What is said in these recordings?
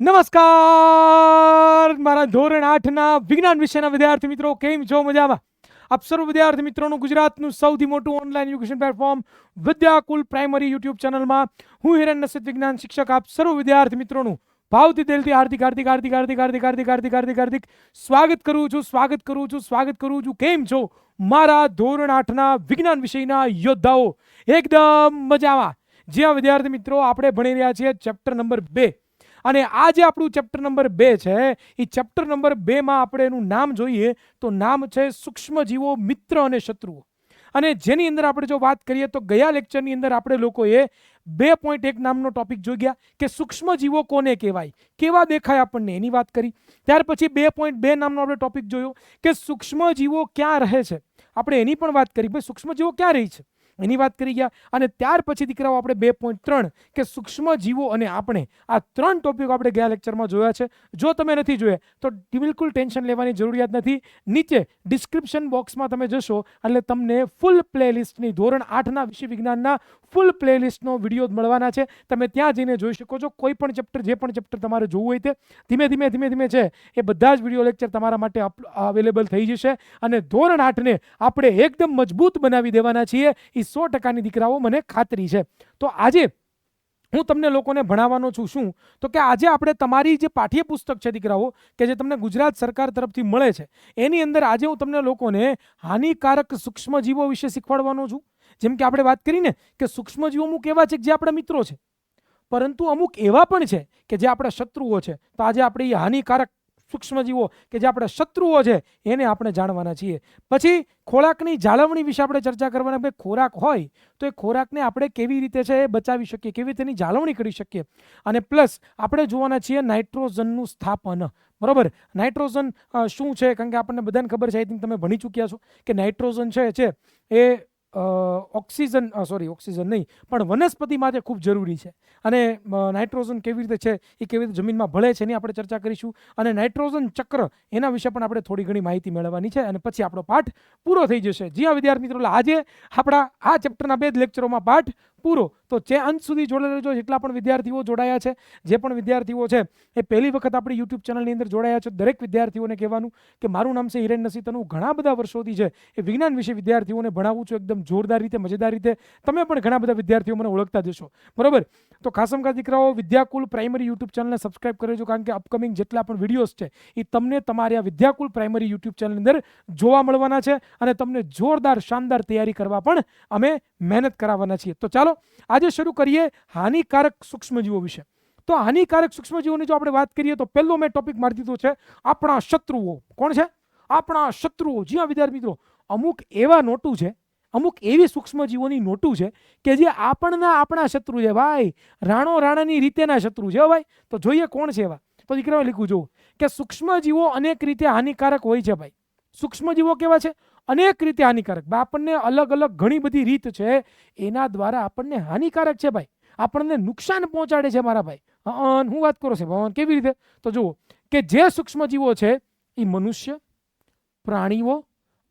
નમસ્કાર! મારા ધોરણ આઠના વિજ્ઞાન વિષયના વિદ્યાર્થી મિત્રો, કેમ છો? મજામાં? આપ સર્વ વિદ્યાર્થી મિત્રોનું ગુજરાતનું સૌથી મોટું online education platform Vidyakul primary YouTube ચેનલમાં હું હિરણ નસિત વિજ્ઞાન શિક્ષક, આપ સર્વ વિદ્યાર્થી મિત્રોનું ભાવથી દિલથી હાર્દિક હાર્દિક હાર્દિક હાર્દિક હાર્દિક હાર્દિક હાર્દિક હાર્દિક હાર્દિક સ્વાગત કરું છું, સ્વાગત કરું છું, સ્વાગત કરું છું. કેમ છો? મારા ધોરણ આઠના વિજ્ઞાન વિષયના યોદ્ધાઓ, એકદમ મજામાં. જ્યાં વિદ્યાર્થી મિત્રો, આપણે ભણી રહ્યા છીએ ચેપ્ટર નંબર બે. અને આ જે આપણું ચેપ્ટર નંબર બે છે. એ ચેપ્ટર નંબર બેમાં આપણે એનું નામ જોઈએ તો નામ છે સૂક્ષ્મજીવો, મિત્ર અને શત્રુઓ. અને જેની અંદર આપણે જો વાત કરીએ તો ગયા લેક્ચરની અંદર આપણે લોકોએ બે પોઈન્ટ એક નામનો ટોપિક જોઈ ગયા કે સૂક્ષ્મજીવો કોને કહેવાય? કેવા દેખાય આપણને? એની વાત કરી. ત્યાર પછી બે પોઈન્ટ બે નામનો આપણે ટોપિક જોયો કે સૂક્ષ્મજીવો ક્યાં રહે છે? આપણે એની પણ વાત કરી ભાઈ સૂક્ષ્મજીવો ક્યાં રહી છે? એની વાત કરી ગયા. અને ત્યાર પછી દીકરાઓ, આપણે બે પોઈન્ટ ત્રણ કે સૂક્ષ્મ જીવો અને આપણે આ ત્રણ ટોપિક આપણે ગયા લેક્ચરમાં જોયા છે. જો તમે નથી જોયા, તો બિલકુલ ટેન્શન લેવાની જરૂરિયાત નથી. નીચે ડિસ્ક્રિપ્શન બોક્સમાં તમે જશો એટલે તમને ફૂલ પ્લેલિસ્ટની ધોરણ આઠના વિષય વિજ્ઞાનના ફૂલ પ્લેલિસ્ટનો વીડિયો મળવાના છે. તમે ત્યાં જઈને જોઈ શકો છો, કોઈ પણ ચેપ્ટર જે પણ ચેપ્ટર તમારે જોવું હોય તે, ધીમે ધીમે ધીમે ધીમે છે. એ બધા જ વીડિયો લેક્ચર તમારા માટે અવેલેબલ થઈ જશે અને ધોરણ આઠને આપણે એકદમ મજબૂત બનાવી દેવાના છીએ. એ સો ટકાની દીકરાઓ મને ખાતરી છે. તો આજે હું તમને લોકોને ભણાવવાનો છું શું? તો કે આજે આપણે તમારી જે પાઠ્યપુસ્તક છે દીકરાઓ, કે જે તમને ગુજરાત સરકાર તરફથી મળે છે, એની અંદર આજે હું તમને લોકોને હાનિકારક સૂક્ષ્મજીવો વિશે શીખવાડવાનો છું. જેમ કે આપણે વાત કરીને કે સૂક્ષ્મજીવો અમુક એવા છે જે આપણા મિત્રો છે. પરંતુ અમુક એવા પણ છે કે જે આપણા શત્રુઓ છે. તો આજે આપણે એ હાનિકારક સૂક્ષ્મજીવો કે જે આપણા શત્રુઓ છે, એને આપણે જાણવાના છીએ. પછી ખોરાકની જાળવણી વિશે આપણે ચર્ચા કરવાના કે ખોરાક હોય તો એ ખોરાકને આપણે કેવી રીતે છે એ બચાવી શકીએ, કેવી રીતે એની જાળવણી કરી શકીએ. અને પ્લસ આપણે જોવાના છીએ નાઇટ્રોજનનું સ્થાપન. બરાબર? નાઇટ્રોજન શું છે? કારણ કે આપણને બધાને ખબર છે આઈ થિંક તમે ભણી ચૂક્યા છો કે નાઇટ્રોજન છે એ ઓક્સિજન સોરી ઓક્સિજન નહીં, પણ વનસ્પતિ માટે ખૂબ જરૂરી છે. અને નાઇટ્રોજન કેવી રીતે છે, એ કેવી રીતે જમીનમાં ભળે છે, એની આપણે ચર્ચા કરીશું. અને નાઇટ્રોજન ચક્ર, એના વિશે પણ આપણે થોડી ઘણી માહિતી મેળવવાની છે. અને પછી આપણો પાઠ પૂરો થઈ જશે. જ્યાં વિદ્યાર્થી મિત્રો આજે આપણા આ ચેપ્ટરના બે જ લેક્ચરોમાં પાઠ પૂરો. તો જે અંત સુધી જોડેલા રહેજો, જેટલા પણ વિદ્યાર્થીઓ જોડાયા છે, જે પણ વિદ્યાર્થીઓ છે, એ પહેલી વખત આપણી યુટ્યુબ ચેનલની અંદર જોડાયા છે. દરેક વિદ્યાર્થીઓને કહેવાનું કે મારું નામ છે હિરેન નસીતન. ઘણા બધા વર્ષોથી છે એ વિજ્ઞાન વિશે વિદ્યાર્થીઓને ભણાવું છું. એકદમ જોરદાર રીતે, મજેદાર રીતે. તમે પણ ઘણા બધા વિદ્યાર્થીઓ મને ઓળખતા જશો. બરોબર? તો ખાસમ ખાસ દીકરાઓ, વિદ્યાકુલ પ્રાઇમરી યુટ્યુબ ચેનલને સબસ્ક્રાઇબ કરજો કારણ કે અપકમિંગ જેટલા પણ વિડીયોઝ છે, એ તમને તમારી આ વિદ્યાકુલ પ્રાઇમરી યુટ્યુબ ચેનલની અંદર જોવા મળવાના છે અને તમને જોરદાર, શાનદાર તૈયારી કરવા પણ અમે મહેનત કરાવવાના છીએ. તો ચાલો આજે શરૂ કરીએ હાનિકારક સૂક્ષ્મજીવો વિશે. તો હાનિકારક સૂક્ષ્મજીવોની જો આપણે વાત કરીએ તો પહેલો મેં ટોપિક મારી દીધો છે આપણા શત્રુઓ. કોણ છે? આપણા શત્રુઓ. જી હા, વિદ્યાર્થી મિત્રો, અમુક એવા નોટું છે, અમુક એવી સૂક્ષ્મજીવોની નોટું છે કે જે આપણના આપણા શત્રુ છે. ભાઈ, રાણો રાણાની રીતેના શત્રુ છે ભાઈ. તો જોઈએ કોણ છે એવા. તો દીકરાઓ લીખું જુઓ કે સૂક્ષ્મજીવો અનેક રીતે હાનિકારક હોય છે ભાઈ. સૂક્ષ્મજીવો કેવા છે? અનેક રીતે હાનિકારક. આપણને અલગ અલગ ઘણી બધી રીત છે, એના દ્વારા આપણને હાનિકારક છે ભાઈ. આપણને નુકસાન પહોંચાડે છે મારા ભાઈ. હું વાત કરો છે. ભવન કેવી રીતે? તો જુઓ, કે જે સૂક્ષ્મજીવો છે, એ મનુષ્ય, પ્રાણીઓ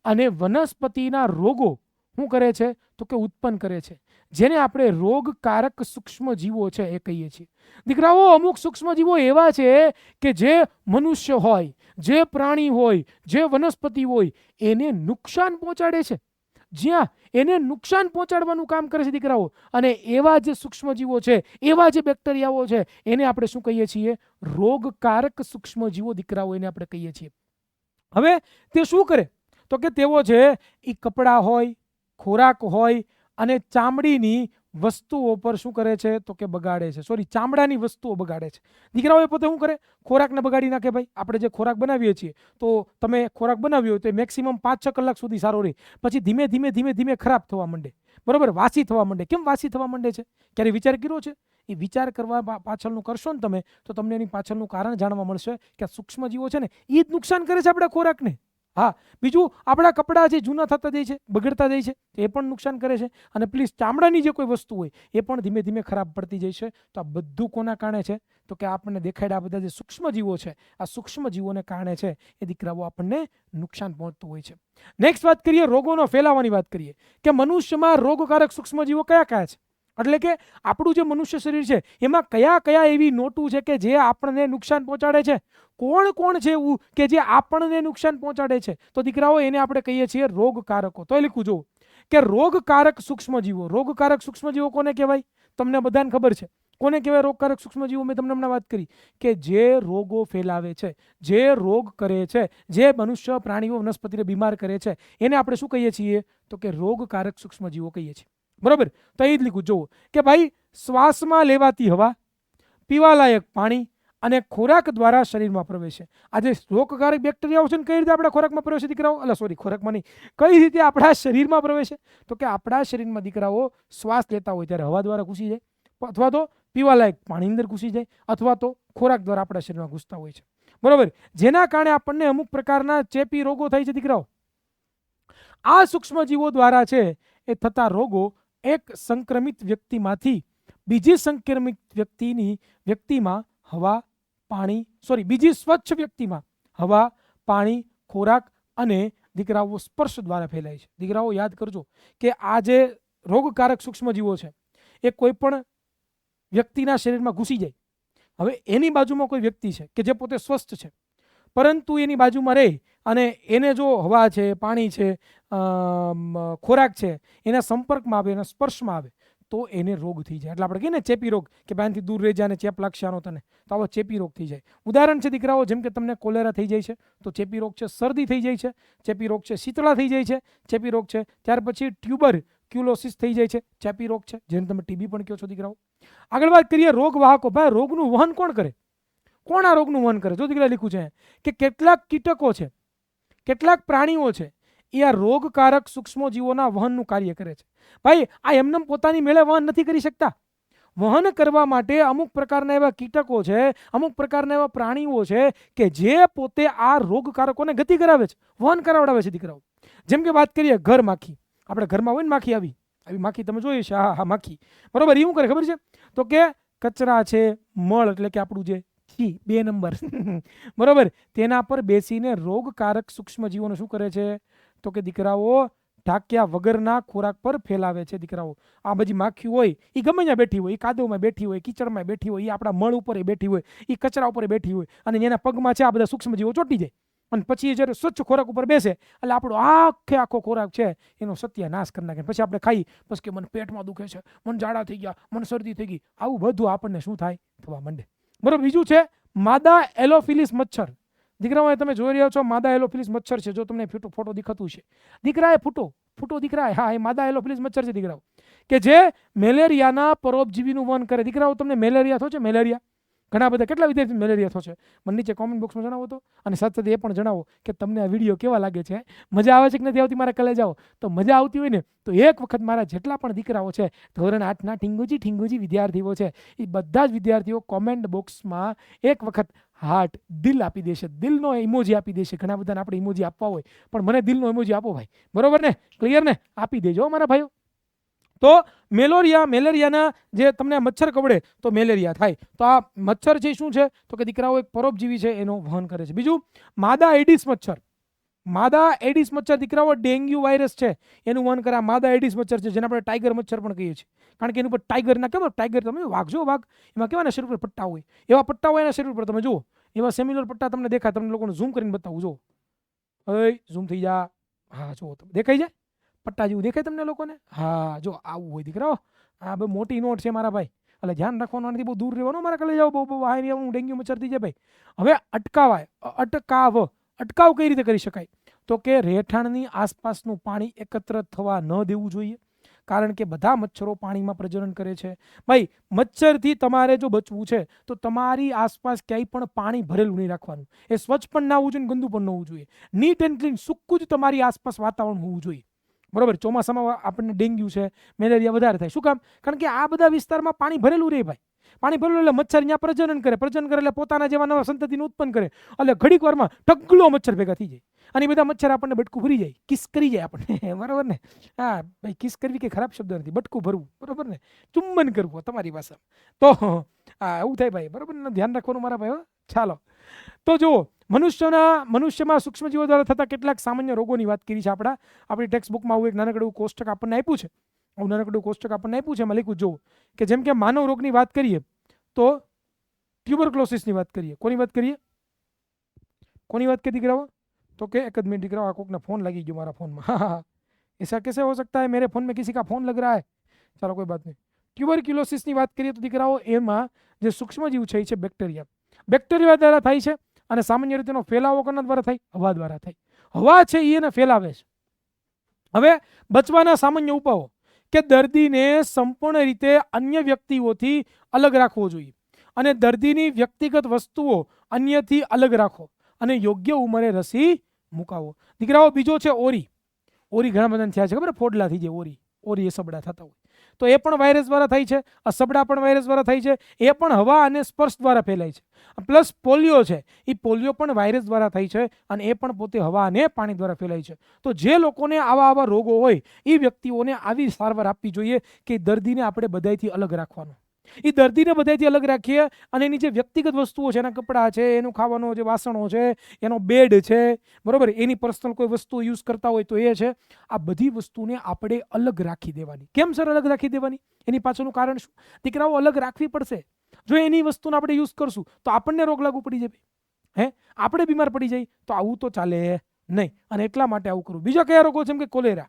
અને વનસ્પતિના રોગો શું કરે છે? તો કે ઉત્પન્ન કરે છે. જેને આપણે રોગકારક સૂક્ષ્મજીવો છે એ કહીએ છીએ. દીકરાઓ, અમુક સૂક્ષ્મજીવો એવા છે કે જે મનુષ્ય હોય જે પ્રાણી હોય, જે વનસ્પતિ હોય, એને નુકસાન પહોંચાડે છે. જ્યાં એને નુકસાન પહોંચાડવાનું કામ કરે છે દીકરાઓ, અને એવા જે સૂક્ષ્મજીવો છે, એવા જે બેક્ટેરિયાઓ છે, એને આપણે શું કહીએ છીએ? રોગકારક સૂક્ષ્મજીવો દીકરાઓ એને આપણે કહીએ છીએ. હવે તે શું કરે? તો કે તેઓ છે એ કપડાં હોય, ખોરાક હોય અને ચામડીની વસ્તુઓ પર શું કરે છે? તો કે બગાડે છે. સોરી ચામડાની વસ્તુઓ બગાડે છે. દીકરાઓએ પોતે શું કરે? ખોરાકને બગાડી નાખે ભાઈ. આપણે જે ખોરાક બનાવીએ છીએ, તો તમે ખોરાક બનાવ્યો તો મેક્સિમમ પાંચ છ કલાક સુધી સારો રહે. પછી ધીમે ધીમે ધીમે ધીમે ખરાબ થવા માંડે. બરાબર? વાસી થવા માંડે. કેમ વાસી થવા માંડે છે? ક્યારે વિચાર કર્યો છે? એ વિચાર કરવા પાછળનું કરશો ને તમે, તો તમને એની પાછળનું કારણ જાણવા મળશે કે આ સૂક્ષ્મજીવો છે ને, એ જ નુકસાન કરે છે આપણા ખોરાકને. હા, બીજું આપણા કપડાં જે જૂના થતા જાય છે, બગડતા જાય છે, એ પણ નુકસાન કરે છે. અને પ્લીઝ ચામડાની જે કોઈ વસ્તુ હોય, એ પણ ધીમે ધીમે ખરાબ પડતી જાય છે. તો આ બધું કોના કારણે છે? તો કે આપણને દેખાડ્યા આ બધા જે સૂક્ષ્મજીવો છે, આ સૂક્ષ્મજીવોને કારણે છે, એ દીકરાઓ આપણને નુકસાન પહોંચતું હોય છે. નેક્સ્ટ વાત કરીએ, રોગોનો ફેલાવાની વાત કરીએ. કે મનુષ્યમાં રોગકારક સૂક્ષ્મજીવો કયા કયા છે? એટલે કે આપણું જે મનુષ્ય શરીર છે, એમાં કયા કયા એવી નોટું છે કે જે આપણને નુકસાન પહોંચાડે છે? કોણ કોણ છે એવું કે જે આપણને નુકસાન પહોંચાડે છે? તો દીકરાઓ, એને આપણે કહીએ છીએ રોગકારકો. તો એ લખું જુઓ. કે રોગકારક સૂક્ષ્મજીવો. રોગકારક સૂક્ષ્મજીવો કોને કહેવાય? તમને બધાને ખબર છે. કોને કહેવાય રોગકારક સૂક્ષ્મજીવો? મેં તમને હમણાં વાત કરી. કે જે રોગો ફેલાવે છે, જે રોગ કરે છે, જે મનુષ્ય પ્રાણીઓ વનસ્પતિને બીમાર કરે છે, એને આપણે શું કહીએ છીએ? તો કે રોગકારક સૂક્ષ્મજીવો કહીએ છીએ. બરોબર? તો અહીં જ લીધું. જુઓ કે ભાઈ શ્વાસમાં લેવાતી હવા, પીવાલાયક પાણી અને ખોરાક દ્વારા શરીરમાં પ્રવેશે. આ જે રોગકારક બેક્ટેરિયાઓ છે ને કઈ રીતે આપણા ખોરાકમાં પ્રવેશે દીકરાઓ? અલા સોરી ખોરાકમાં નહીં. કઈ રીતે આપણા શરીરમાં પ્રવેશે? તો કે આપણા શરીરમાં દીકરાઓ શ્વાસ લેતા હોય ત્યારે હવા દ્વારા ઘૂસી જાય. અથવા તો પીવાલાયક પાણી અંદર ઘૂસી જાય, અથવા તો ખોરાક દ્વારા આપણા શરીરમાં ઘૂસતા હોય છે. બરોબર? જેના કારણે આપણને અમુક પ્રકારના ચેપી રોગો થાય છે દીકરાઓ. આ સૂક્ષ્મજીવો દ્વારા છે એ થતા રોગો એક સંક્રમિત વ્યક્તિમાંથી બીજી સંક્રમિત વ્યક્તિની વ્યક્તિમાં હવા, પાણી સોરી બીજી સ્વચ્છ વ્યક્તિમાં હવા, પાણી, ખોરાક અને દીકરાઓ સ્પર્શ દ્વારા ફેલાય છે. દીકરાઓ, યાદ કરજો કે આ જે રોગકારક સૂક્ષ્મજીવો છે, એ કોઈ પણ વ્યક્તિના શરીરમાં ઘૂસી જાય. હવે એની બાજુમાં કોઈ વ્યક્તિ છે કે જે પોતે સ્વસ્થ છે પરંતુ એની બાજુમાં રહે અને એને જો હવા છે, પાણી છે ખોરાક છે, એના સંપર્કમાં આવે, એના સ્પર્શમાં આવે, તો એને રોગ થઈ જાય. એટલે આપણે કહીએ ને ચેપી રોગ, કે બાંથી દૂર રહી જાય અને ચેપ લાગશે તને, તો આવો ચેપી રોગ થઈ જાય. ઉદાહરણ છે દીકરાઓ, જેમ કે તમને કોલેરા થઈ જાય છે, તો ચેપી રોગ છે, શરદી થઈ જાય છે, ચેપી રોગ છે, શીતળા થઈ જાય છે, ચેપી રોગ છે, ત્યાર પછી ટ્યુબર ક્યુલોસિસ થઈ જાય છે, ચેપી રોગ છે, જેને તમે ટીબી પણ કહો છો દીકરાઓ. આગળ વાત કરીએ રોગવાહકો. ભાઈ, રોગનું વહન કોણ કરે? કોણ આ રોગનું વહન કરે? જો દીકરા લખ્યું છે કે કેટલાક કીટકો છે, કેટલાક પ્રાણીઓ છે, એ આ રોગકારક સૂક્ષ્મજીવોના વહનનું કાર્ય કરે છે. ભાઈ, આ એમને પોતાની મેળે વહન નથી કરી શકતા. વહન કરવા માટે અમુક પ્રકારના એવા કીટકો છે, અમુક પ્રકારના એવા પ્રાણીઓ છે કે જે પોતે આ રોગકારકોને ગતિ કરાવે છે, વહન કરાવડાવે છે દીકરાઓ. જેમ કે વાત કરીએ ઘર માખી. આપણે ઘરમાં હોય ને માખી આવી આવી માખી તમે જોઈ છે હા હા માખી. બરોબર એ શું કરે ખબર છે? તો કે કચરા છે, મળ એટલે કે આપણું જે છી, બે નંબર. બરોબર? તેના પર બેસીને રોગકારક સૂક્ષ્મજીવોને શું કરે છે? તો કે દીકરાઓ ઢાંક્યા વગરના ખોરાક પર ફેલાવે છે દીકરાઓ. આ બધી માખી હોય એ ગમે ત્યાં બેઠી હોય એ કાદવમાં બેઠી હોય કીચડમાં બેઠી હોય એ આપણા મળ ઉપર બેઠી હોય એ કચરા ઉપર બેઠી હોય અને એના પગમાં છે આ બધા સૂક્ષ્મજીવો ચોંટી જાય. અને પછી જ્યારે સ્વચ્છ ખોરાક ઉપર બેસે, એટલે આપણો આખે આખો ખોરાક છે એનો સત્યાનાશ કરી નાખે. પછી આપણે ખાઈ પછી કે મને પેટમાં દુખે છે, મને ઝાડા થઈ ગયા, મને શરદી થઈ ગઈ, આવું બધું આપણને શું થાય? થવા માંડે. બરોબર, બીજું છે માદા એલોફિલિસ મચ્છર. દીકરાઓએ તમે જોઈ રહ્યા છો, માદા એલોફિલિસ મચ્છર છે. જો તમને ફોટો ફોટો દેખાતું છે. દીકરા એ ફૂટો ફૂટો દીકરા હા, એ માદા એલોફિલિસ મચ્છર છે, દીકરાઓ. કે જે મેલેરિયાના પરોપજીવીનું વહન કરે. દીકરાઓ, તમને મેલેરિયા થયો છે? મેલેરિયા. ઘણા બધા કેટલા વિદ્યાર્થી મેલેરિયા થયો છે મને નીચે કોમેન્ટ બોક્સમાં જણાવો તો. અને સાથે સાથે એ પણ જણાવો કે તમને આ વીડિયો કેવા લાગે છે? મજા આવે છે કે નથી આવતી? મારા કલે જાઓ તો મજા આવતી હોય ને, તો એક વખત મારા જેટલા પણ દીકરાઓ છે, ધોરણ આઠના ઠીંગુજી ઠીંગુજી વિદ્યાર્થીઓ છે, એ બધા જ વિદ્યાર્થીઓ કોમેન્ટ બોક્સમાં એક વખત હાર્ટ દિલ આપી દેશે. દિલનો ઇમોજી આપી દેશે. ઘણા બધાને આપણે ઇમોજી આપવા હોય. પણ મને દિલનો ઇમોજી આપો ભાઈ. બરોબર ને? ક્લિયર ને? આપી દેજો મારા ભાઈઓ. તો મેલોરિયા, મેલેરિયાના જે તમને મચ્છર કવડે, તો મેલેરિયા થાય. તો આ મચ્છર છે શું છે? તો કે દીકરાઓ એક પરોપજીવી છે, એનો વહન કરે છે. બીજું, માદા એડિસ મચ્છર. માદા એડિસ મચ્છર દીકરાઓ ડેન્ગ્યુ વાયરસ છે, એનું વહન કરે. માદા એડિસ મચ્છર છે, જેને આપણે ટાઈગર મચ્છર પણ કહીએ છીએ. કારણ કે એની ઉપર ટાઈગરના કેમ ટાઈગર તમે વાઘ જો વાઘ. એમાં કેવાના શરીર પર પટ્ટા હોય. એવા પટ્ટા હોય એના શરીર પર તમે જુઓ, એવા સેમ્યુલર પટ્ટા તમને દેખાય. તમને લોકોને ઝૂમ કરીને બતાવું. જુઓ. ઝૂમ થઈ જા. હા, જુઓ તમે. દેખાઈ જાય પટ્ટા જેવું દેખાય તમને લોકોને? હા, જો આવું હોય દીકરાઓ આ બહુ મોટી નોટ છે મારા ભાઈ. એટલે ધ્યાન રાખવાનું નથી બહુ દૂર રહેવાનું મારા કલે જાઓ બહુ બહુ હાઈ હું ડેન્ગ્યુ મચરતી છે ભાઈ. હવે અટકાવાય, અટકાવ. અટકાવ કઈ રીતે કરી શકાય? તો કે રહેઠાણની આસપાસનું પાણી એકત્ર થવા ન દેવું જોઈએ. કારણ કે બધા મચ્છરો પાણીમાં પ્રજનન કરે છે. ભાઈ, મચ્છરથી તમારે જો બચવું છે, તો તમારી આસપાસ ક્યાંય પણ પાણી ભરેલું નહીં રાખવાનું. એ સ્વચ્છ પણ ના હોવું જોઈએ ગંદુ પણ ન હોવું જોઈએ. નીટ એન્ડ ક્લીન સૂકું જ તમારી આસપાસ વાતાવરણ હોવું જોઈએ. બરોબર, ચોમાસામાં આપણને ડેન્ગ્યુ છે, મેલેરિયા વધારે થાય. શું કામ? કારણ કે આ બધા વિસ્તારમાં પાણી ભરેલું રહે ભાઈ. પાણી ભરેલું એટલે મચ્છર અહીંયા પ્રજનન કરે. પ્રજનન કરે એટલે પોતાના જેવા નવા સંતતિનું ઉત્પન્ન કરે. એટલે ઘડીક વારમાં ઢગલો મચ્છર ભેગા થઈ જાય. અને બધા મચ્છર આપણને બટકું ભરી જાય. કિસ કરી જાય આપણને. બરાબર ને? હા, ભાઈ, કિસ કરવી કે ખરાબ શબ્દ નથી. બટકું ભરવું. બરાબર ને? ચુંબન કરવું તમારી પાસે તો, હા, એવું થાય ભાઈ. બરાબર ને? ધ્યાન રાખવાનું મારા ભાઈ. ચાલો. તો જુઓ મનુષ્યના મનુષ્યમાં સૂક્ષ્મજીવો દ્વારા થતા કેટલાક સામાન્ય રોગોની વાત કરી છે આપણા આપણી ટેક્સ્ટ બુકમાં આવું એક નાનકડું કોષ્ટક આપણને આપ્યું છે આવું નાનકડું કોષ્ટક આપણને આપ્યું છે એમાં લખ્યું જુઓ કે જેમ કે માનવ રોગની વાત કરીએ તો ટ્યુબરક્લોસિસની વાત કરીએ કોની વાત કરીએ કોની વાત કરી દીકરાઓ તો કે एक मिनट દીકરાઓ આ કોકને ફોન લાગી ગયો મારા ફોનમાં હા હા ऐसा कैसे हो सकता है मेरे फोन में किसी का फोन लग रहा है ચાલો કોઈ બાત નહીં ટ્યુબરક્યુલોસિસની વાત કરીએ તો દીકરાઓ એમાં જે સૂક્ષ્મજીવ છે એ છે બેક્ટેરિયા બેક્ટેરિયા દ્વારા થાય છે અને સામાન્ય રીતે એનો ફેલાવો કોના દ્વારા થાય, હવા દ્વારા થાય. હવા છે એ એને ફેલાવે છે. હવે બચવાના સામાન્ય ઉપાયો કે દર્દીને સંપૂર્ણ રીતે અન્ય વ્યક્તિઓથી અલગ રાખવો જોઈએ અને દર્દીની વ્યક્તિગત વસ્તુઓ અન્યથી અલગ રાખો અને યોગ્ય ઉંમરે રસી મુકાવો. દીકરાઓ, બીજો છે ઓરી. ઓરી ઘણા બધાને થયા છે, ખબર ફોડલાથી જે ઓરી ઓરી એ સબડા થતા હોય. તો એ પણ વાયરસ દ્વારા થાય છે, અસબડા પણ વાયરસ દ્વારા થાય છે, એ પણ હવા અને સ્પર્શ દ્વારા ફેલાય છે. પ્લસ પોલિયો છે એ પોલિયો પણ વાયરસ દ્વારા થાય છે અને એ પણ પોતે હવા અને પાણી દ્વારા ફેલાય છે. તો જે લોકોને આવા આવા રોગો હોય એ વ્યક્તિઓને આવી સારવાર આપવી જોઈએ કે દર્દીને આપણે બધાયથી અલગ રાખવાનો. એ દર્દીને બધાયથી અલગ રાખીએ અને એની જે વ્યક્તિગત વસ્તુઓ છે, એના કપડાં છે, એનું ખાવાનું જે વાસણો છે, એનો બેડ છે, બરોબર? એની પર્સનલ કોઈ વસ્તુ યુઝ કરતા હોય તો એ છે. આ બધી વસ્તુને આપણે અલગ રાખી દેવાની. કેમ સર અલગ રાખી દેવાની? એની પાછળનું કારણ શું? દીકરાઓ અલગ રાખવી પડશે. જો એની વસ્તુને આપણે યુઝ કરશું, તો આપણને રોગ લાગુ પડી જાય. હે? આપણે બીમાર પડી જાય તો આવું તો ચાલે નહીં. અને એટલા માટે આવું કરવું બીજા કયા રોગો છે? કે કોલેરા.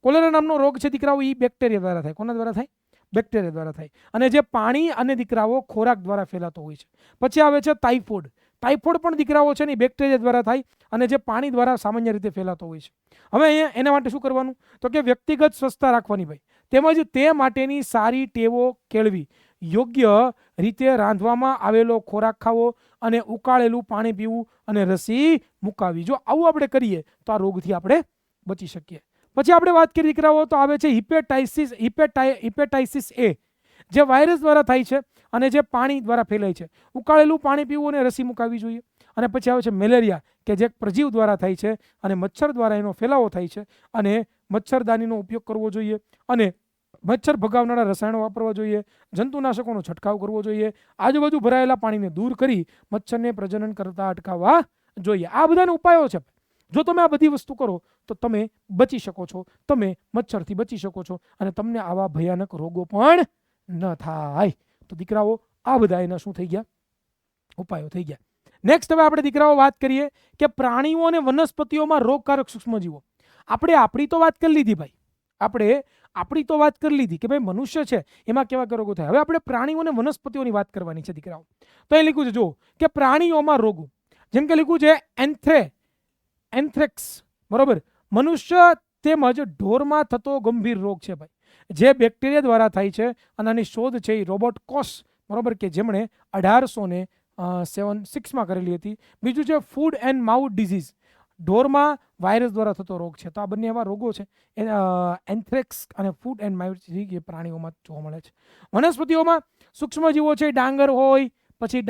કોલેરા નામનો રોગ છે, દીકરાઓ એ બેક્ટેરિયા દ્વારા થાય. કોના દ્વારા થાય? બેક્ટેરિયા દ્વારા થાય. અને જે પાણી અને દીકરાઓ ખોરાક દ્વારા ફેલાતો હોય છે. પછી આવે છે ટાઇફોઇડ ટાઇફોઇડ પણ દીકરાઓ છે ને બેક્ટેરિયા દ્વારા થાય અને જે પાણી દ્વારા સામાન્ય રીતે ફેલાતો હોય છે. હવે અહીંયા એના માટે શું કરવાનું? તો કે વ્યક્તિગત સ્વચ્છતા રાખવાની ભાઈ. તેમજ તે માટેની સારી ટેવો કેળવી. યોગ્ય રીતે રાંધવામાં આવેલો ખોરાક ખાવો અને ઉકાળેલું પાણી પીવું અને રસી મુકાવી. જો આવું આપણે કરીએ તો આ રોગથી આપણે બચી શકીએ. પછી આપણે વાત કરીએ દીકરાઓ, તો આવે છે હિપેટાઇસિસ હિપેટાઈ હિપેટાઇસિસ એ જે વાયરસ દ્વારા થાય છે અને જે પાણી દ્વારા ફેલાય છે. ઉકાળેલું પાણી પીવું અને રસી મુકાવી જોઈએ. અને પછી આવે છે મેલેરિયા, કે જે પ્રજીવ દ્વારા થાય છે અને મચ્છર દ્વારા એનો ફેલાવો થાય છે. અને મચ્છરદાનીનો ઉપયોગ કરવો જોઈએ અને મચ્છર ભગાવનારા રસાયણો વાપરવા જોઈએ. જંતુનાશકોનો છંટકાવ કરવો જોઈએ. આજુબાજુ ભરાયેલા પાણીને દૂર કરી મચ્છરને પ્રજનન કરતા અટકાવવા જોઈએ. આ બધાના ઉપાયો છે. જો તમે આ બધી વસ્તુ કરો, તો તમે બચી શકો છો. તમે મચ્છરથી બચી શકો છો અને તમને આવા ભયાનક રોગો પણ ન થાય. તો દીકરાઓ, આ બધા એના શું થઈ ગયા? ઉપાયો થઈ ગયા. નેક્સ્ટ હવે આપણે દીકરાઓ વાત કરીએ કે પ્રાણીઓ અને વનસ્પતિઓમાં રોગકારક સૂક્ષ્મજીવો. આપણે આપણી તો વાત કરી લીધી ભાઈ. આપણે આપણી તો વાત કરી લીધી કે ભાઈ મનુષ્ય છે, એમાં કેવા રોગો થાય? હવે આપણે પ્રાણીઓ અને વનસ્પતિઓની વાત કરવાની છે દીકરાઓ. તો એ લખ્યું છે જો કે પ્રાણીઓમાં રોગો. જેમ કે લખ્યું છે, એન્થ્રે એન્થ્રેક્સ બરોબર? મનુષ્ય તેમજ ઢોરમાં થતો ગંભીર રોગ છે ભાઈ. જે બેક્ટેરિયા દ્વારા થાય છે અને આની શોધ છે એ રોબોટ કોસ બરોબર? કે જેમણે અઢારસો ને સેવન, સિક્સમાં કરેલી હતી. બીજું છે ફૂડ એન્ડ માઉથ ડિઝીઝ ઢોરમાં વાયરસ દ્વારા થતો રોગ છે. તો આ બંને એવા રોગો છે. એન્થ્રેક્સ અને ફૂડ એન્ડ માઉથ એ પ્રાણીઓમાં જોવા મળે છે. વનસ્પતિઓમાં સૂક્ષ્મજીવો છે, ડાંગર હોય, પછી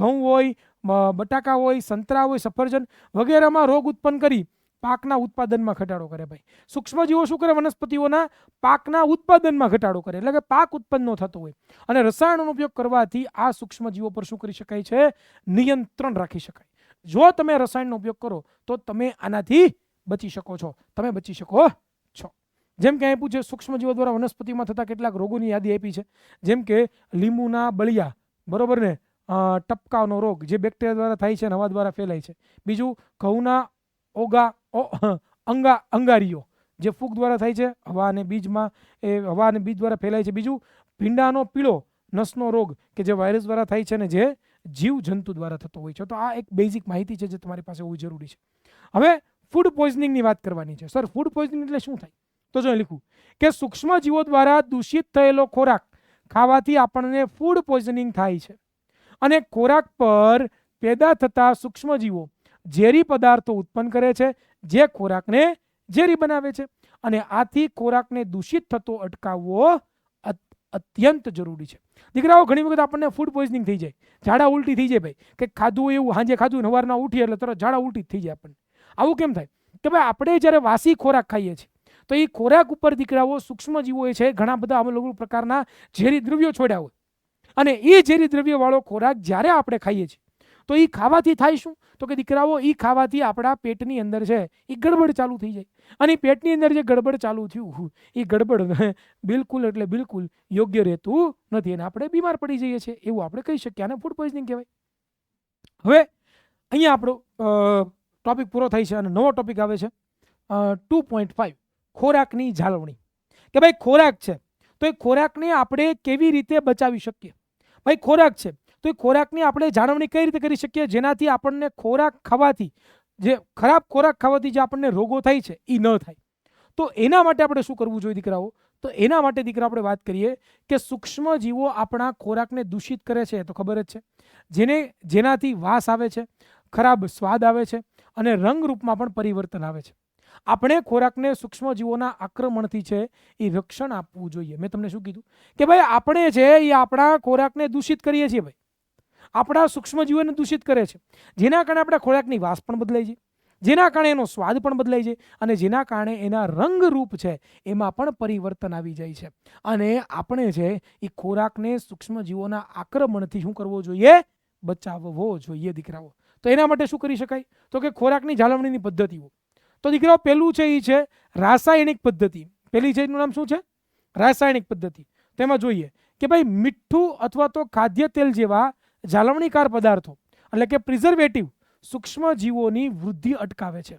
ઘઉં હોય બટાકા હોય, સંતરા હોય, સફરજન વગેરેમાં રોગ ઉત્પન્ન કરી પાકના ઉત્પાદનમાં ઘટાડો કરે ભાઈ. સૂક્ષ્મજીવો શું કરે? વનસ્પતિઓના પાકના ઉત્પાદનમાં ઘટાડો કરે. એટલે કે પાક ઉત્પન્ન થતો હોય. અને રસાયણોનો ઉપયોગ કરવાથી આ સૂક્ષ્મજીવો પર શું કરી શકાય છે? નિયંત્રણ રાખી શકાય. જો તમે રસાયણનો ઉપયોગ કરો, તો તમે આનાથી બચી શકો છો. તમે બચી શકો છો. જેમ કે આપ્યું છે સૂક્ષ્મજીવો દ્વારા વનસ્પતિમાં થતા કેટલાક રોગોની યાદી આપી છે. જેમ કે લીંબુના બળિયા. બરોબર ને? ટપકાનો રોગ જે બેક્ટેરિયા દ્વારા થાય છે અને હવા દ્વારા ફેલાય છે. બીજું, ઘઉંના ઓગા, ઓ- અંગા, અંગારીઓ જે ફૂગ દ્વારા થાય છે, હવા અને બીજમાં એ હવા અને બીજ દ્વારા ફેલાય છે. બીજું, ભીંડાનો પીળો નસનો રોગ કે જે વાયરસ દ્વારા થાય છે અને જે જીવ જંતુ દ્વારા થતો હોય છે. તો આ એક બેઝિક માહિતી છે જે તમારી પાસે હોવી જરૂરી છે. હવે ફૂડ પોઈઝનિંગની વાત કરવાની છે. સર ફૂડ પોઈઝનિંગ એટલે શું થાય? તો જો લીખું, કે સૂક્ષ્મજીવો દ્વારા દૂષિત થયેલો ખોરાક ખાવાથી આપણને ફૂડ પોઈઝનિંગ થાય છે. અને ખોરાક પર પેદા થતા સૂક્ષ્મજીવો ઝેરી પદાર્થો ઉત્પન્ન કરે છે, જે ખોરાકને ઝેરી બનાવે છે. અને આથી ખોરાકને દૂષિત થતો અટકાવવો અત્યંત જરૂરી છે. દીકરાઓ, ઘણી વખત આપણને ફૂડ પોઈઝનિંગ થઈ જાય. ઝાડા ઉલટી થઈ જાય ભાઈ. કે ખાધું એવું સાંજે ખાધું સવારના ઉઠીએ એટલે તરત ઝાડા ઉલટી થઈ જાય આપણને. આવું કેમ થાય? કે ભાઈ આપણે જ્યારે વાસી ખોરાક ખાઈએ છીએ, તો એ ખોરાક ઉપર દીકરાઓ સૂક્ષ્મજીવો છે, ઘણા બધા અમે અમુક પ્રકારના ઝેરી દ્રવ્યો છોડ્યા હોય. અને એ ઝેરી દ્રવ્યવાળો ખોરાક જ્યારે આપણે ખાઈએ છીએ, તો એ ખાવાથી થાય શું? તો કે દીકરાઓ એ ખાવાથી આપણા પેટની અંદર છે એ ગડબડ ચાલુ થઈ જાય. અને પેટની અંદર જે ગડબડ ચાલુ થયું એ ગડબડ બિલકુલ એટલે બિલકુલ યોગ્ય રહેતું નથી. અને આપણે બીમાર પડી જઈએ છીએ, એવું આપણે કહી શકીએ. આને ફૂડ પોઈઝનિંગ કહેવાય. હવે અહીંયા આપણો ટોપિક પૂરો થાય છે અને નવો ટોપિક આવે છે ટુ પોઈન્ટ ફાઇવ ખોરાકની જાળવણી. કે ભાઈ ખોરાક છે, તો એ ખોરાકને આપણે કેવી રીતે બચાવી શકીએ? ભાઈ, ખોરાક છે. તો એ ખોરાકની આપણે જાળવણી કઈ રીતે કરી શકીએ? જેનાથી આપણને ખોરાક ખાવાથી, જે ખરાબ ખોરાક ખાવાથી જે આપણને રોગો થાય છે એ ન થાય. તો એના માટે આપણે શું કરવું જોઈએ દીકરાઓ? તો એના માટે દીકરા, આપણે વાત કરીએ કે સૂક્ષ્મ જીવો આપણા ખોરાકને દૂષિત કરે છે, એ તો ખબર જ છે. જેને, જેનાથી વાસ આવે છે, ખરાબ સ્વાદ આવે છે અને રંગરૂપમાં પણ પરિવર્તન આવે છે. આપણે ખોરાકને સૂક્ષ્મજીવોના આક્રમણથી છે એ રક્ષણ આપવું જોઈએ. મેં તમને શું કીધું? કે ભાઈ, આપણે છે એ આપણા ખોરાકને દૂષિત કરીએ છીએ ભાઈ. આપણા સૂક્ષ્મજીવોને દૂષિત કરે છે. જેના કારણે આપણા ખોરાકની વાસ પણ બદલાય છે. જેના કારણે એનો સ્વાદ પણ બદલાઈ જાય અને જેના કારણે એના રંગરૂપ છે એમાં પણ પરિવર્તન આવી જાય છે. અને આપણે છે એ ખોરાકને સૂક્ષ્મજીવોના આક્રમણથી શું કરવો જોઈએ? બચાવવો જોઈએ દીકરાઓ. તો એના માટે શું કરી શકાય? તો કે ખોરાકની જાળવણીની પદ્ધતિઓ. તો દીકરાઓ પહેલું છે એ છે રાસાયણિક પદ્ધતિ. પહેલી છે એનું નામ શું છે? રાસાયણિક પદ્ધતિ. તેમાં જોઈએ કે ભાઈ મીઠું અથવા તો ખાદ્ય તેલ જેવા જાળવણીકાર પદાર્થો એટલે કે પ્રિઝર્વેટિવ સૂક્ષ્મ જીવોની વૃદ્ધિ અટકાવે છે.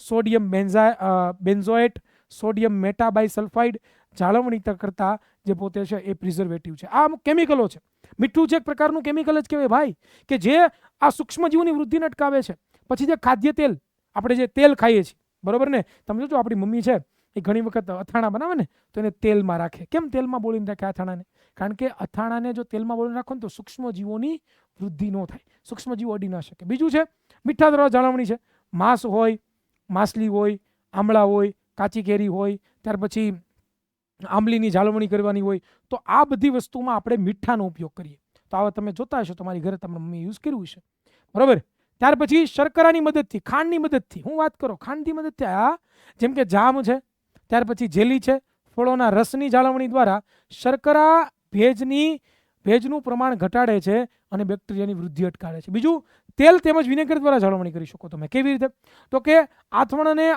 સોડિયમ બેન્ઝા બેન્ઝોએટ, સોડિયમ મેટાબાઇસલ્ફાઇડ જાળવણી કરતા જે પોતે છે એ પ્રિઝર્વેટિવ છે. આ કેમિકલો છે. મીઠું છે એક પ્રકારનું કેમિકલ જ કહેવાય ભાઈ કે જે આ સૂક્ષ્મ જીવોની વૃદ્ધિને અટકાવે છે. પછી જે ખાદ્ય તેલ આપણે જે તેલ ખાઈએ છીએ બરોબર ને? તમે જોજો, આપણી મમ્મી છે, એ ઘણી વખત અથાણા બનાવે ને, તો એને તેલમાં રાખે. કેમ તેલમાં બોળીને રાખે અથાણાને? કારણ કે અથાણાને જો તેલમાં બોળીને રાખો ને, તો સૂક્ષ્મ જીવોની વૃદ્ધિ ન થાય. સૂક્ષ્મ જીવો અડી ન શકે. બીજું છે, મીઠા દ્વારા જાળવણી છે. માંસ હોય, માછલી હોય, આમળા હોય કાચી કેરી હોય, ત્યાર પછી આંબલીની જાળવણી કરવાની હોય, તો આ બધી વસ્તુમાં આપણે મીઠાનો ઉપયોગ કરીએ. તો આવા તમે જોતા હશો, તમારી ઘરે તમારી મમ્મી યુઝ કર્યું છે બરોબર? ત્યાર પછી શર્કરાની મદદથી, ખાંડની મદદથી. હું વાત કરો ખાંડની મદદથી આ જેમ કે જામ છે, ત્યાર પછી જેલી છે, ફળોના રસની જાળવણી દ્વારા શર્કરા ભેજની, ભેજનું પ્રમાણ ઘટાડે છે અને બેક્ટેરિયાની વૃદ્ધિ અટકાવે છે. બીજું, તેલ તેમજ વિનેગર દ્વારા જાળવણી કરી શકો તમે. કેવી રીતે? તો કે આથવણને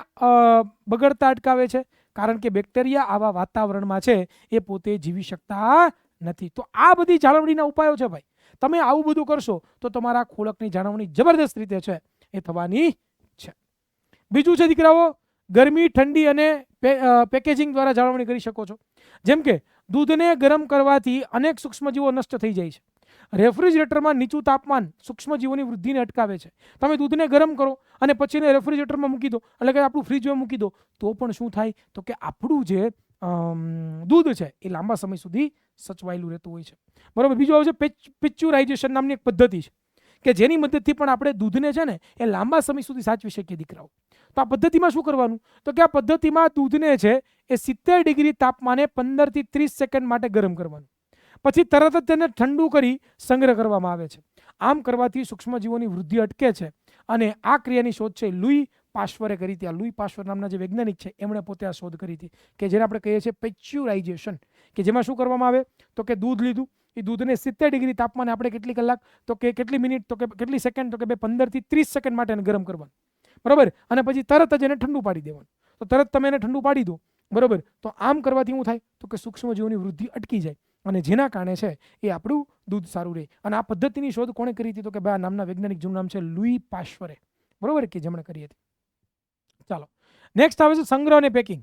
બગડતા અટકાવે છે, કારણ કે બેક્ટેરિયા આવા વાતાવરણમાં છે, એ પોતે જીવી શકતા નથી. તો આ બધી જાળવણીના ઉપાયો છે ભાઈ. તમે આવું બધું કરશો તો તમારા ખોળકની જાળવણી જબરદસ્ત રીતે છે, એ થવાની છે. બીજું છે દીકરાઓ, ગરમી, ઠંડી અને પેકેજિંગ દ્વારા જાળવણી કરી શકો છો. જેમ કે, દૂધને ગરમ કરવાથી અનેક સૂક્ષ્મજીવો નષ્ટ થઈ જાય છે. રેફ્રિજરેટરમાં નીચું તાપમાન સૂક્ષ્મજીવોની વૃદ્ધિને અટકાવે છે. તમે દૂધને ગરમ કરો અને પછી એને રેફ્રિજરેટરમાં મૂકી દો, એટલે કે આપણું ફ્રીજમાં મૂકી દો, તો પણ શું થાય? તો કે આપણું જે દૂધ છે, એ લાંબા સમય સુધી સચવાયેલું રહેતું હોય છે. બરાબર, બીજું આવે છે પેચ પિક્ચુરાઇઝેશન નામની એક પદ્ધતિ છે કે જેની મદદથી પણ આપણે દૂધને છે ને એ લાંબા સમય સુધી સાચવી શકીએ દીકરાઓ. તો આ પદ્ધતિમાં શું કરવાનું? તો કે આ પદ્ધતિમાં દૂધને છે એ સિત્તેર ડિગ્રી તાપમાને પંદરથી ત્રીસ સેકન્ડ માટે ગરમ કરવાનું. પછી તરત જ તેને ઠંડુ કરી સંગ્રહ કરવામાં આવે છે. આમ કરવાથી સૂક્ષ્મજીવોની વૃદ્ધિ અટકે છે અને આ ક્રિયાની શોધ છે લુઈ પાશ્વરે કરી હતી. આ લુઈ પાશ્વર નામના જે વૈજ્ઞાનિક છે, એમણે પોતે આ શોધ કરી હતી કે જેને આપણે કહીએ છીએ પેચ્યુરાઇઝેશન કે જેમાં શું કરવામાં આવે? તો કે દૂધ લીધું. એ દૂધને સિત્તેર ડિગ્રી તાપમાને આપણે કેટલી કલાક, તો કે કેટલી મિનિટ, તો કે કેટલી સેકન્ડ, તો કે બે પંદરથી ત્રીસ સેકન્ડ માટે એને ગરમ કરવાનું. બરોબર? અને પછી તરત જ એને ઠંડુ પાડી દેવાનું. તો તરત તમે એને ઠંડુ પાડી દો. બરોબર? તો આમ કરવાથી શું થાય? તો કે સૂક્ષ્મજીવોની વૃદ્ધિ અટકી જાય. અને જેના કારણે છે, એ આપણું દૂધ સારું રહે. અને આ પદ્ધતિની શોધ કોણે કરી હતી? તો કે ભાઈ આ નામના વૈજ્ઞાનિક જેનું નામ છે લુઈ પાશ્વરે. બરાબર? કે જેમણે કરી હતી. ચાલો. નેક્સ્ટ આવે છે સંગ્રહ અને પેકિંગ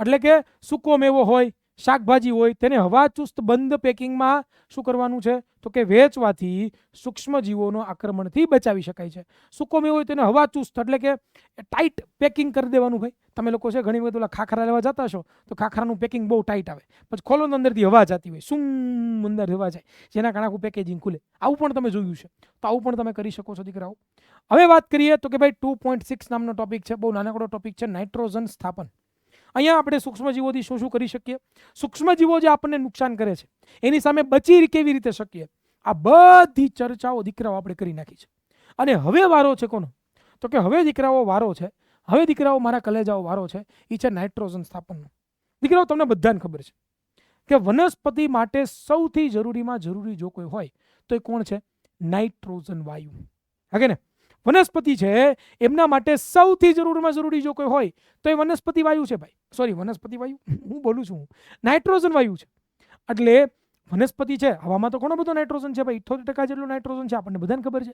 એટલે કે સૂકો મેવો હોય શાકભાજી હોય તેને હવાચુસ્ત બંધ પેકિંગમાં શું કરવાનું છે? તો કે વેચવાથી સૂક્ષ્મજીવોનો આક્રમણથી બચાવી શકાય છે. સૂકો મેવો હોય તેને હવાચુસ્ત એટલે કે ટાઈટ પેકિંગ કરી દેવાનું ભાઈ. તમે લોકો છે ઘણી વખત ઓલા ખાખરા લેવા જતા હશો, તો ખાખરાનું પેકિંગ બહુ ટાઈટ આવે. પછી ખોલો તો અંદરથી હવા જતી હોય, સુમ અંદર હવા જાય. જેના કારણે આખું પેકેજિંગ ખુલે. આવું પણ તમે જોયું છે. તો આવું પણ તમે કરી શકો છો, દીકરાઓ. હવે વાત કરીએ તો કે ભાઈ ટુ પોઈન્ટ સિક્સ નામનો ટોપિક છે, બહુ નાનકડો ટોપિક છે, નાઇટ્રોજન સ્થાપન. અહીંયા આપણે સૂક્ષ્મજીવોથી શું શું કરી શકીએ? સૂક્ષ્મજીવો જે આપણને નુકસાન કરે છે, એની સામે બચી કેવી રીતે શકીએ? આ બધી ચર્ચાઓ દીકરાઓ આપણે કરી નાખી છે. અને હવે વારો છે કોનો? તો કે હવે દીકરાઓ વારો છે. હવે દીકરાઓ મારા કલેજાઓ વારો છે. એ છે નાઇટ્રોજન સ્થાપનનો. દીકરાઓ, તમને બધાને ખબર છે કે વનસ્પતિ માટે સૌથી જરૂરીમાં જરૂરી જો કોઈ હોય તો એ કોણ છે? નાઇટ્રોજન વાયુ. હાકે ને વનસ્પતિ છે, એમના માટે સૌથી જરૂરમાં જરૂરી જો કોઈ હોય, તો એ વનસ્પતિ વાયુ છે ભાઈ. સોરી વનસ્પતિ વાયુ? હું બોલું છું. નાઇટ્રોજન વાયુ છે. એટલે વનસ્પતિ છે, હવામાં તો ઘણો બધો નાઇટ્રોજન છે ભાઈ. ઇઠોતેર ટકા જેટલું નાઇટ્રોજન છે, આપણને બધાને ખબર છે.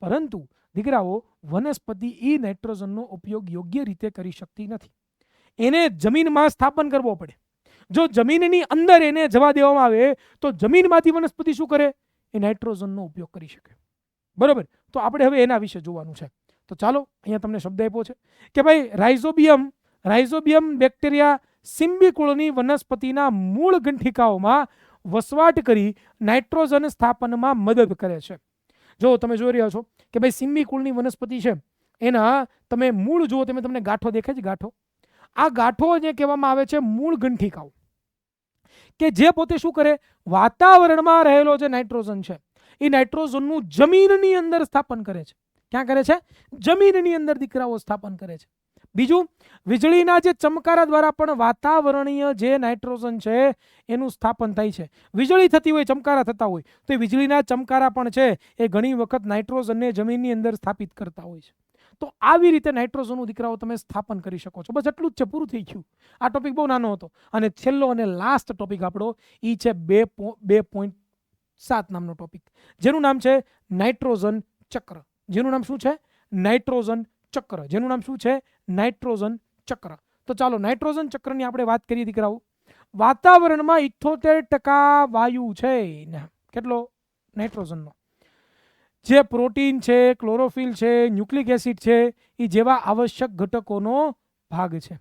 પરંતુ, દીકરાઓ, વનસ્પતિ એ નાઇટ્રોજનનો ઉપયોગ યોગ્ય રીતે કરી શકતી નથી. એને જમીનમાં સ્થાપન કરવો પડે. જો જમીનની અંદર એને જવા દેવામાં આવે, તો જમીનમાંથી વનસ્પતિ શું કરે? એ નાઇટ્રોજનનો ઉપયોગ કરી શકે. બરોબર? તો આપણે હવે એના વિશે જોવાનું છે. તો ચાલો, અહીંયા તમને શબ્દ આપ્યો છે કે ભાઈ, રાઇઝોબિયમ રાઇઝોબિયમ બેક્ટેરિયા સિમ્બિકુળની વનસ્પતિના મૂળ ગંઠિકાઓમાં વસવાટ કરી નાઇટ્રોજન સ્થાપનમાં મદદ કરે છે. જો તમે જોઈ રહ્યા છો કે ભાઈ સિમ્બિકુળની વનસ્પતિ છે, એના તમે મૂળ જુઓ, તમે તમને ગાંઠો દેખાય છે, ગાંઠો. આ ગાંઠો જે કહેવામાં આવે છે, મૂળ ગંઠિકાઓ કે જે પોતે શું કરે? વાતાવરણમાં રહેલો જે નાઇટ્રોજન છે એ નાઇટ્રોઝોનનું જમીનની અંદર સ્થાપન કરે છે. ક્યાં કરે છે? જમીનની અંદર દીકરાઓ સ્થાપન કરે છે. બીજું, વીજળીના જે ચમકારા દ્વારા પણ વાતાવરણીય જે નાઇટ્રોજન છે, એનું સ્થાપન થાય છે. વીજળી થતી હોય, ચમકારા થતા હોય, તો એ વીજળીના ચમકારા પણ છે, એ ઘણી વખત નાઇટ્રોજનને જમીનની અંદર સ્થાપિત કરતા હોય છે. તો આવી રીતે નાઇટ્રોજનનું દીકરાઓ તમે સ્થાપન કરી શકો છો. બસ એટલું જ છે, પૂરું થઈ ગયું. આ ટોપિક બહુ નાનો હતો. અને છેલ્લો અને લાસ્ટ ટોપિક આપણો એ છે બે બે પોઈન્ટ સાત નામનો ટોપિક જેનું નામ છે નાઇટ્રોજન ચક્ર. જેનું નામ શું છે? નાઇટ્રોજન ચક્ર. જેનું નામ શું છે? નાઇટ્રોજન ચક્ર. તો ચાલો, નાઇટ્રોજન ચક્રની આપણે વાત કરીએ દીકરાઓ. વાતાવરણમાં ઇઠ્ઠોતેર ટકા વાયુ છે. કેટલો? નાઇટ્રોજનનો. જે પ્રોટીન છે, ક્લોરોફિલ છે, ન્યુક્લિક એસિડ છે, એ જેવા આવશ્યક ઘટકોનો ભાગ છે.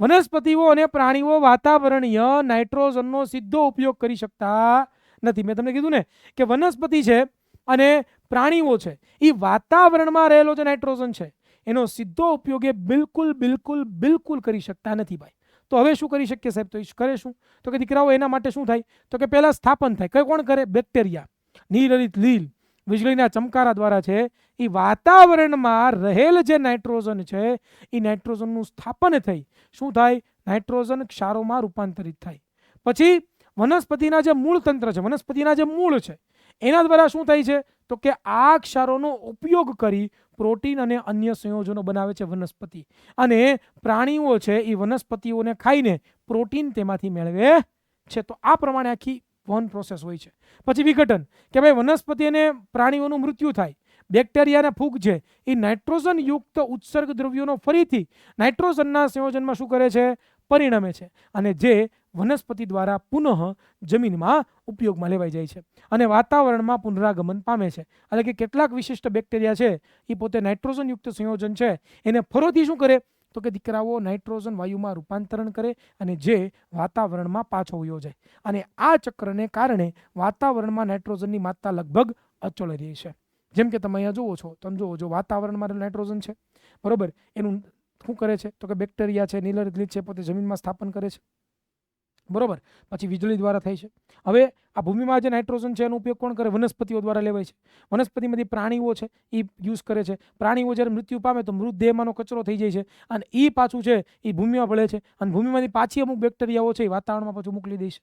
વનસ્પતિઓ અને પ્રાણીઓ વાતાવરણીય નાઇટ્રોજનનો સીધો ઉપયોગ કરી શકતા નથી. મેં તમને કીધું ને કે વનસ્પતિ છે અને પ્રાણીઓ છે. એ વાતાવરણમાં રહેલો જે નાઇટ્રોજન છે, એનો સીધો ઉપયોગ એ બિલકુલ બિલકુલ બિલકુલ કરી શકતા નથી ભાઈ. તો હવે શું કરી શકીએ સાહેબ? તો એ કરે શું? તો કે દીકરાઓ, એના માટે શું થાય? તો કે પહેલાં સ્થાપન થાય. કઈ કોણ કરે? બેક્ટેરિયા. નિરલિત લીલ. વીજળીના ચમકારા દ્વારા છે. એ વાતાવરણમાં રહેલ જે નાઇટ્રોજન છે એ નાઇટ્રોજનનું સ્થાપન થઈ. શું થાય? નાઇટ્રોજન ક્ષારોમાં રૂપાંતરિત થાય. પછી વનસ્પતિના જે મૂળ તંત્ર છે, વનસ્પતિના જે મૂળ છે, એના દ્વારા શું થાય છે? તો કે આ ક્ષારોનો ઉપયોગ કરી પ્રોટીન અને અન્ય સંયોજનો બનાવે છે વનસ્પતિ. અને પ્રાણીઓ છે, એ વનસ્પતિઓને ખાઈને પ્રોટીન તેમાંથી મેળવે છે. તો આ પ્રમાણે આખી વન પ્રોસેસ હોય છે. પછી વિઘટન, કે ભાઈ વનસ્પતિ અને પ્રાણીઓનું મૃત્યુ થાય, બેક્ટેરિયાના ફૂગ છે, એ નાઇટ્રોજન યુક્ત ઉત્સર્ગ દ્રવ્યોનો ફરીથી નાઇટ્રોજનના સંયોજનમાં શું કરે છે? પરિણમે છે. અને જે વનસ્પતિ દ્વારા પુનઃ જમીનમાં ઉપયોગમાં લેવાઈ જાય છે અને વાતાવરણમાં પુનરાગમન પામે છે. એટલે કે કેટલાક વિશિષ્ટ બેક્ટેરિયા છે એ પોતે નાઇટ્રોજનયુક્ત સંયોજન છે. એને ફરોથી શું કરે? તો કે દીકરાઓ નાઇટ્રોજન વાયુમાં રૂપાંતરણ કરે અને જે વાતાવરણમાં પાછો યોજાય અને આ ચક્રને કારણે વાતાવરણમાં નાઇટ્રોજનની માત્રા લગભગ અચળ રહી છે. જેમ કે તમે અહીંયા જુઓ છો, તમે જુઓ જો વાતાવરણમાં નાઇટ્રોજન છે. બરોબર? એનું શું કરે છે? તો કે બેક્ટેરિયા છે નીલરિત છે, પોતે જમીનમાં સ્થાપન કરે છે. બરોબર? પછી વીજળી દ્વારા થાય છે. હવે આ ભૂમિમાં જે નાઇટ્રોજન છે એનો ઉપયોગ કોણ કરે? વનસ્પતિઓ દ્વારા લેવાય છે. વનસ્પતિમાંથી પ્રાણીઓ છે, એ યુઝ કરે છે. પ્રાણીઓ જ્યારે મૃત્યુ પામે તો મૃતદેહમાંનો કચરો થઈ જાય છે અને એ પાછું છે, એ ભૂમિમાં ભળે છે અને ભૂમિમાંથી પાછી અમુક બેક્ટેરિયાઓ છે એ વાતાવરણમાં પાછું મોકલી દે છે.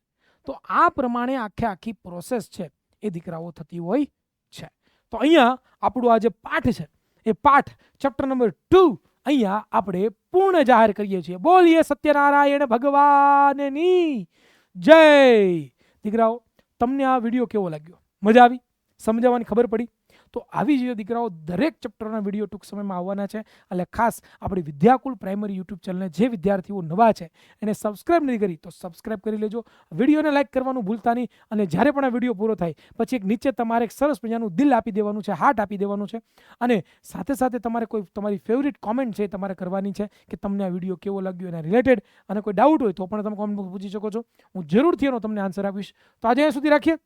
તો આ પ્રમાણે આખે આખી પ્રોસેસ છે એ દીકરાઓ થતી હોય છે. તો અહીંયા આપણું આ જે પાઠ છે, એ પાઠ ચેપ્ટર નંબર ટુ અહીંયા આપણે પૂર્ણ જાહેર કરીએ છીએ. બોલીએ સત્યનારાયણ ભગવાનની. જય. દીકરાઓ, તમને આ વીડિયો કેવો લાગ્યો? મજા આવી? સમજાવવાની ખબર પડી? તો આવી જ દીકરાઓ દરેક ચેપ્ટરના વીડિયો ટૂંક સમયમાં આવવાના છે. એટલે ખાસ આપણી વિદ્યાકુલ પ્રાઇમરી યુટ્યુબ ચેનલને જે વિદ્યાર્થીઓ નવા છે, એને સબસ્ક્રાઇબ નથી કરી તો સબસ્ક્રાઇબ કરી લેજો. વિડીયોને લાઇક કરવાનું ભૂલતા નહીં અને જ્યારે પણ આ વીડિયો પૂરો થાય, પછી એક નીચે તમારે એક સરસ મજાનું દિલ આપી દેવાનું છે હાર્ટ આપી દેવાનું છે. અને સાથે સાથે તમારે કોઈ તમારી ફેવરિટ કોમેન્ટ છે તમારે કરવાની છે કે તમને આ વીડિયો કેવો લાગ્યો એના રિલેટેડ અને કોઈ ડાઉટ હોય તો પણ તમે કોમેન્ટ પૂછી શકો છો. હું જરૂરથી એનો તમને આન્સર આપીશ. તો આજે સુધી રાખીએ.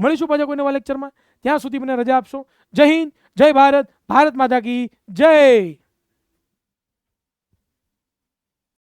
મળીશું પાછા કોઈ નવા લેક્ચરમાં ત્યાં સુધી મને રજા આપશો. જય હિન્દ, જય ભારત ભારત માતા કી જય.